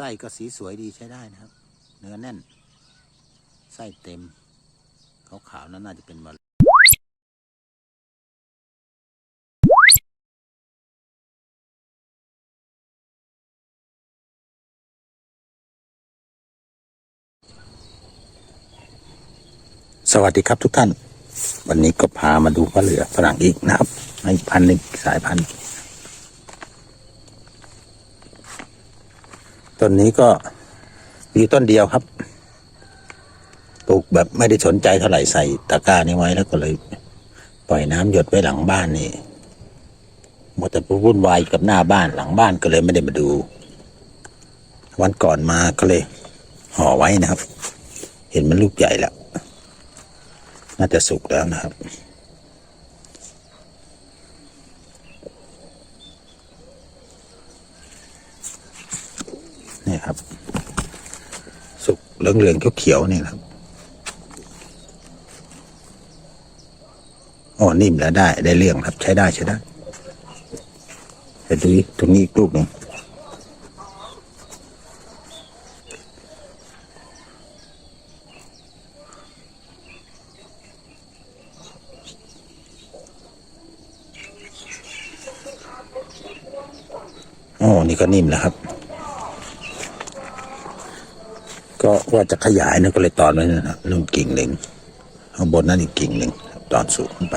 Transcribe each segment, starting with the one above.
ไส้ก็สีสวยดีใช้ได้นะครับ เนื้อแน่น ไส้เต็ม ขาวๆนั้นน่าจะเป็นมะสวัสดีครับทุกท่าน วันนี้ก็พามาดูมะเหลือฝรั่งอีกนะครับในพันธุ์หนึ่งสายพันธุ์ ต้นนี้ก็มีต้นเดียวครับ ปลูกแบบไม่ได้สนใจเท่าไหร่ใส่ตะกร้านี้ไว้แล้วก็เลย ปล่อยน้ำหยดไว้หลังบ้านนี่หมดแต่วุ่นวายกับหน้าบ้านหลังบ้านก็เลยไม่ได้มาดู วันก่อนมาก็เลยห่อไว้นะครับ เห็นมันลูกใหญ่แล้ว น่าจะสุกแล้วนะครับ นี่ครับ สุกเหลืองๆเขียวๆนี่ครับอ๋อนิ่มแล้วได้ ได้เรื่องครับ ใช้ได้ใช้ได้เดี๋ยวดูตรงนี้อีกลูกหนึ่งอ๋อนี่ก็นิ่มแล้วครับ ก็ว่าจะขยายนะก็เลยตอนไว้นะครับนุ่นกิ่งหนึ่งข้างบนนั่นอีกกิ่งหนึ่งตอนสูงขึ้นไป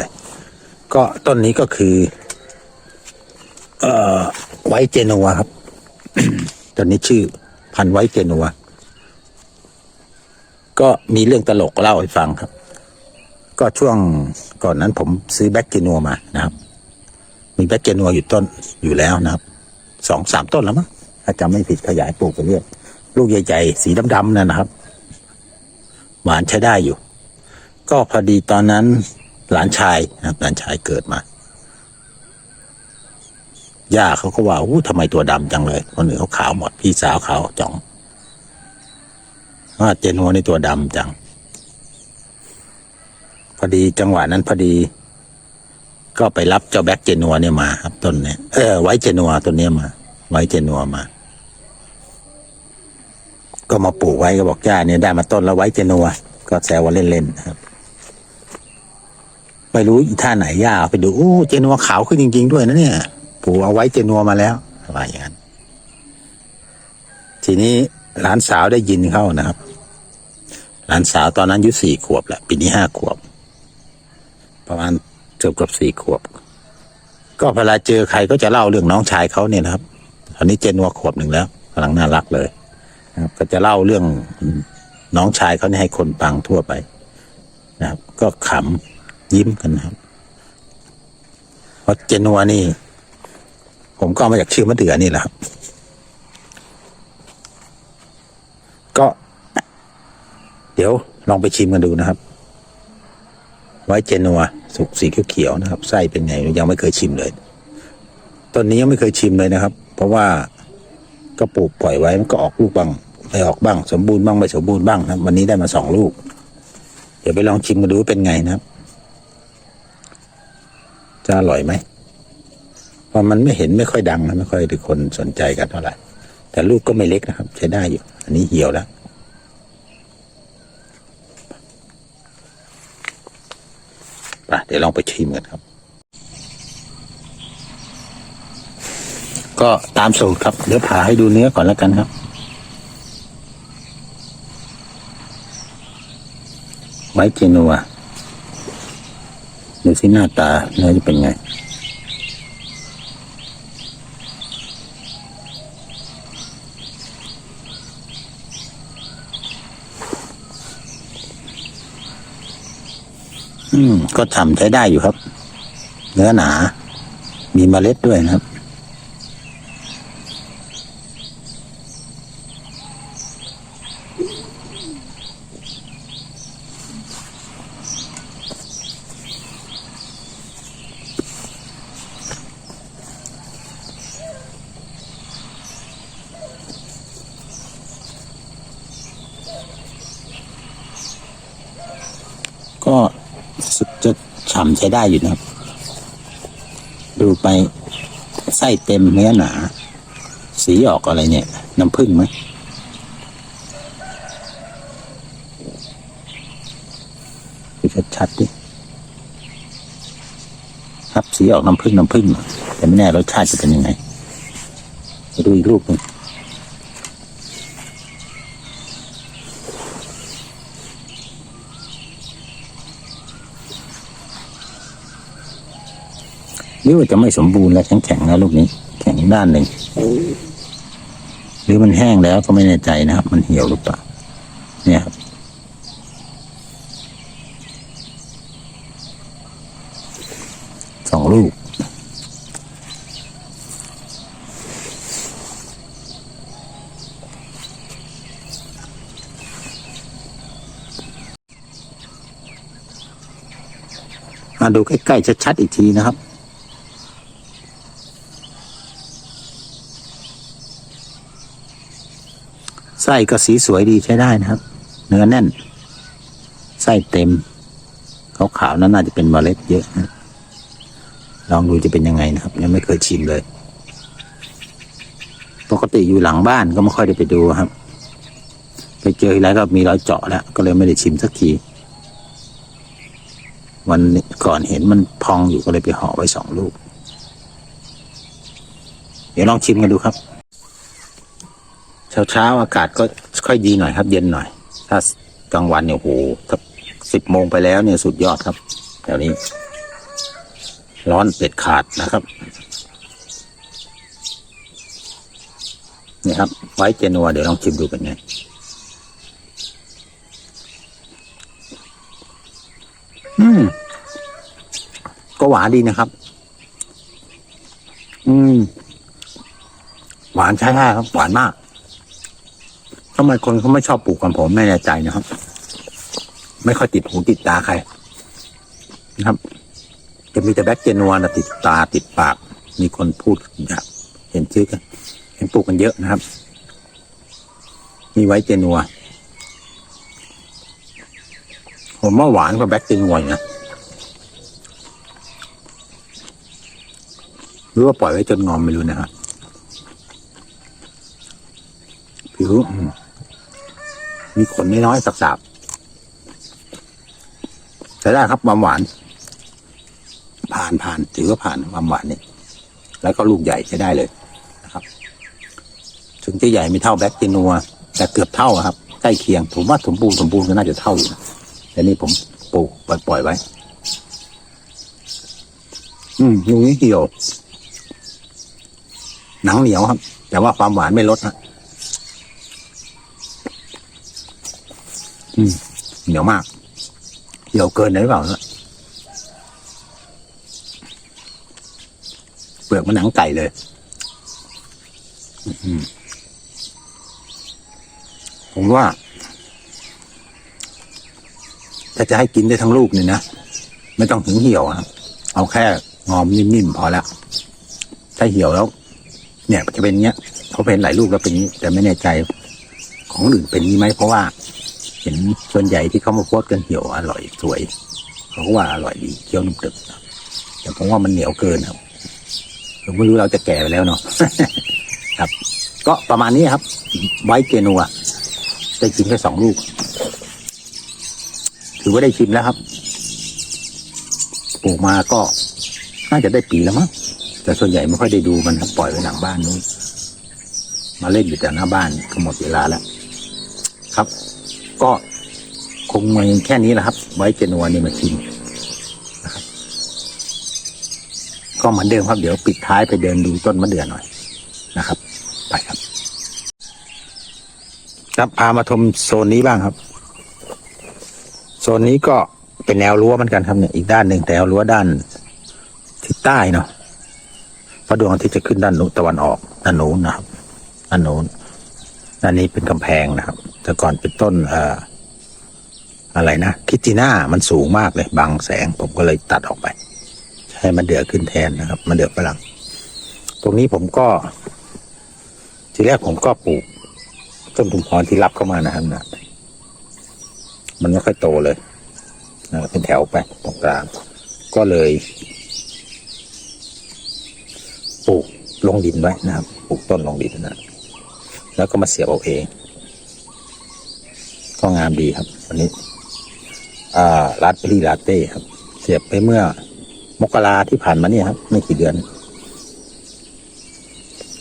ก็ต้นนี้ก็คือ เอ่อไวเจนัวครับต้นนี้ชื่อพันไวเจนัวก็มีเรื่องตลกเล่าให้ฟังครับ ก็ช่วงก่อนนั้นผมซื้อแบ็กเจนัวมานะครับ มีแบ็กเจนัวอยู่ต้นอยู่แล้วนะครับสองสามต้นแล้วมั้งถ้าจำไม่ผิดขยายปลูกไปเรื่อย ลูกใหญ่ๆสีดำๆนั่นนะครับ หวานใช้ได้อยู่ ก็พอดีตอนนั้นหลานชายนะครับหลานชายเกิดมาย่าเขาก็ว่าอู้ทำไมตัวดำจังเลย คนอื่นเขาขาวหมดพี่สาวขาวจ่องว่าเจนัวในตัวดำจัง พอดีจังหวะนั้นพอดี ก็ไปรับเจ้าแบ็กเจนัวเนี่ยมา ครับต้นเนี่ยเออไว้เจนัวต้นเนี้ยมา ไว้เจนัวมา ก็มาปลูกไว้ก็บอกจ้าเนี่ยได้มาต้นแล้วไว้เจนัวก็แซวว่าเล่นๆนะครับไม่รู้อีท่าไหนย่าเอาไปดูโอ้เจนัวขาวขึ้นจริง ๆ ด้วยนะเนี่ยปลูกเอาไว้เจนัวมาแล้วว่าอย่างนั้นทีนี้หลานสาวได้ยินเข้านะครับ หลานสาวตอนนั้นอายุสี่ขวบแหละปีนี้ห้าขวบ ประมาณเกือบเกือบสี่ขวบ ก็เวลาเจอใครก็จะเล่าเรื่องน้องชายเขาเนี่ยนะครับตอนนี้เจนัวขวบหนึ่งแล้วกำลังน่ารักเลย นะครับก็จะเล่าเรื่องน้องชายเขาให้คนฟังทั่วไปนะครับ ก็ขำยิ้มกันนะครับเพราะเจนัวนี่ ผมก็มาจากชื่อมะเดื่อนี่แหละครับ ก็ เดี๋ยวลองไปชิมกันดูนะครับ ไว้เจนัวสุกสีเขียวๆนะครับไส้เป็นไงยังไม่เคยชิมเลยต้นนี้ยังไม่เคยชิมเลยนะครับ เพราะว่า ก็ปลูกปล่อยไว้มันก็ออกลูกบ้างไม่ออกบ้าง สมบูรณ์บ้างไม่สมบูรณ์บ้างนะวันนี้ได้มาสองลูก เดี๋ยวไปลองชิมกันดูว่าเป็นไงนะจะอร่อยไหมเพราะมันไม่เห็นไม่ค่อยดังนะไม่ค่อยคนสนใจกันเท่าไหร่แต่ลูกก็ไม่เล็กนะครับ ใช้ได้อยู่ อันนี้เหี่ยวแล้วไปเดี๋ยวลองไปชิมกันครับ ก็ตามสูตรครับ เดี๋ยวผ่าให้ดูเนื้อก่อนแล้วกันครับ ไว้เจนัวดูที่หน้าตาเนื้อจะเป็นไงอืม ก็ทำใช้ได้อยู่ครับ เนื้อหนา มีเมล็ดด้วยนะครับ ฉ่ำใช้ได้อยู่นะดูไปไส้เต็มเนื้อหนา สีออกอะไรเนี่ย น้ำผึ้งไหมดูชัดๆดิครับสีออกน้ำผึ้งน้ำผึ้งแต่ไม่แน่รสชาติจะเป็นยังไงไปดูอีกรูปหนึ่ง หรือว่าจะไม่สมบูรณ์และแข็งๆนะลูกนี้ แข็งด้านหนึ่งหรือมันแห้งแล้วก็ไม่แน่ใจนะครับ มันเหี่ยวหรือเปล่าเนี่ยครับสองลูกมาดูใกล้ๆชัดๆอีกทีนะครับ ไส้ก็สีสวยดีใช้ได้นะครับ เนื้อแน่น ไส้เต็มขาวๆนั้นน่าจะเป็นเมล็ดเยอะนะลองดูจะเป็นยังไงนะครับ ยังไม่เคยชิมเลย ปกติอยู่หลังบ้านก็ไม่ค่อยได้ไปดูครับ ไปเจอทีไรก็มีรอยเจาะแล้ว ก็เลยไม่ได้ชิมสักที วันก่อนเห็นมันพองอยู่ก็เลยไปห่อไว้สองลูก เดี๋ยวลองชิมกันดูครับ เช้าเช้าๆอากาศก็ค่อยดีหน่อยครับ เย็นหน่อย ถ้ากลางวันเนี่ยโหถ้าสิบโมงไปแล้วเนี่ยสุดยอดครับแถวนี้ ร้อนเป็ดขาดนะครับนี่ครับ ไว้เจนัวเดี๋ยวลองชิมดูเป็นไงอืม ก็หวานดีนะครับ อืม หวานใช่ได้ครับ หวานมากำไมคนเขาไม่ชอบปลูกกันผมไม่แน่ใจนะครับ ไม่ค่อยติดหูติดตาใคร นะครับ จะมีแต่แบ็กเจนัวนะติดตาติดปาก มีคนพูดอยากเห็นชื่อกัน เห็นปลูกกันเยอะนะครับ มีไว้เจนัวผมว่าหวานกว่าแบ็กเจนัวนะหรือว่าปล่อยไว้จนงอมไม่รู้นะครับผิวอื มีขนน้อยๆสับๆใช้ได้ครับความหวาน ผ่านผ่านถือว่าผ่านความหวานนี่แล้วก็ลูกใหญ่ใช้ได้เลยนะครับ ถึงจะใหญ่ไม่เท่าแบล็กเจนัว แต่เกือบเท่าครับ ใกล้เคียงผมว่าสมบูรณ์สมบูรณ์ก็น่าจะเท่าอยู่นะแต่นี่ผมปลูกปล่อยอยไว้ อืมลูกนี้เหี่ยวหนังเหนียวครับ แต่ว่าความหวานไม่ลดฮะอืม เหนียวมากเหนียวเกินไหนเปล่าเนี่ยเปลือกมันหนังไก่เลยผมว่าถ้าจะให้กินได้ทั้งลูกนี่นะไม่ต้องถึงเหี่ยวครับเอาแค่งอมนิ่มๆพอแล้วถ้าเหี่ยวแล้ว เนี่ยจะเป็นเงี้ยเขาเป็นหลายลูกแล้วเป็นนี้แต่ไม่แน่ใจ ของอื่นเป็นนี้ไหมเพราะว่า เห็นส่วนใหญ่ที่เขามาโพสกันเหี่ยวอร่อยสวยเขาว่าอร่อยดีเคี้ยวนุ่มตึบแต่ผมว่ามันเหนียวเกินครับผมไม่รู้เราจะแก่ไปแล้วเนาะครับ ก็ประมาณนี้ครับ ไว้เจนัวได้ชิมแค่สองลูก ถือว่าได้ชิมแล้วครับปลูกมาก็น่าจะได้ปีแล้วมั้งแต่ส่วนใหญ่ไม่ค่อยได้ดูมันปล่อยไว้หลังบ้านนู้นมาเล่นอยู่แต่หน้าบ้านก็หมดเวลาแล้ว ครับ ก็คงมีแค่นี้แหละครับ ไว้เจนัวนี่มาชิมนะครับก็เหมือนเดิมครับเดี๋ยวปิดท้ายไปเดินดูต้นมะเดื่อหน่อยนะครับ ไปครับครับพามาชมโซนนี้บ้างครับ โซนนี้ก็เป็นแนวรั้วเหมือนกันครับเนี่ยอีกด้านหนึ่งแต่แนวรั้วด้านทิศใต้เนาะเพราะดวงอาทิตย์จะขึ้นด้านนู้นตะวันออกด้านนู้นนะครับด้านนู้นด้านนี้เป็นกำแพงนะครับ แต่ก่อนเป็นต้นเอ่ออะไรนะคิติน่ามันสูงมากเลยบังแสงผมก็เลยตัดออกไป ให้มันเดือขึ้นแทนนะครับ มันเดือฝรั่งตรงนี้ผมก็ ทีแรกผมก็ปลูก ต้นทุมพรที่รับเข้ามานะครับนะมันไม่ค่อยโตเลยนะเป็นแถวไปตรงกลางก็เลยปลูกลงดินไว้นะครับปลูกต้นลงดินนะแล้วก็มาเสียบเอาเอง ก็งามดีครับวันนี้อ่าลาสเบอรี่ลาเต้ครับ เสียบไปเมื่อ มกราที่ผ่านมาเนี่ยครับ ไม่กี่เดือน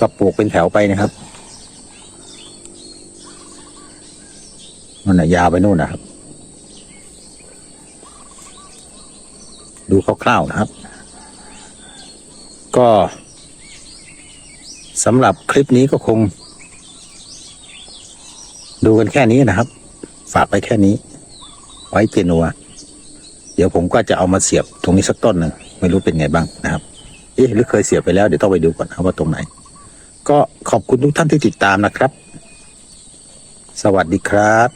ก็ปลูกเป็นแถวไปนะครับมันนะยาวไปนู่นนะครับ ดูคร่าวๆนะครับ ก็สำหรับคลิปนี้ก็คง ดูกันแค่นี้นะครับ ฝากไปแค่นี้ ไว้เจนัว เดี๋ยวผมก็จะเอามาเสียบตรงนี้สักต้นหนึ่งไม่รู้เป็นไงบ้างนะครับ เอ๊ะหรือเคยเสียบไปแล้วเดี๋ยวต้องไปดูก่อนนะว่าตรงไหน ก็ขอบคุณทุกท่านที่ติดตามนะครับ สวัสดีครับ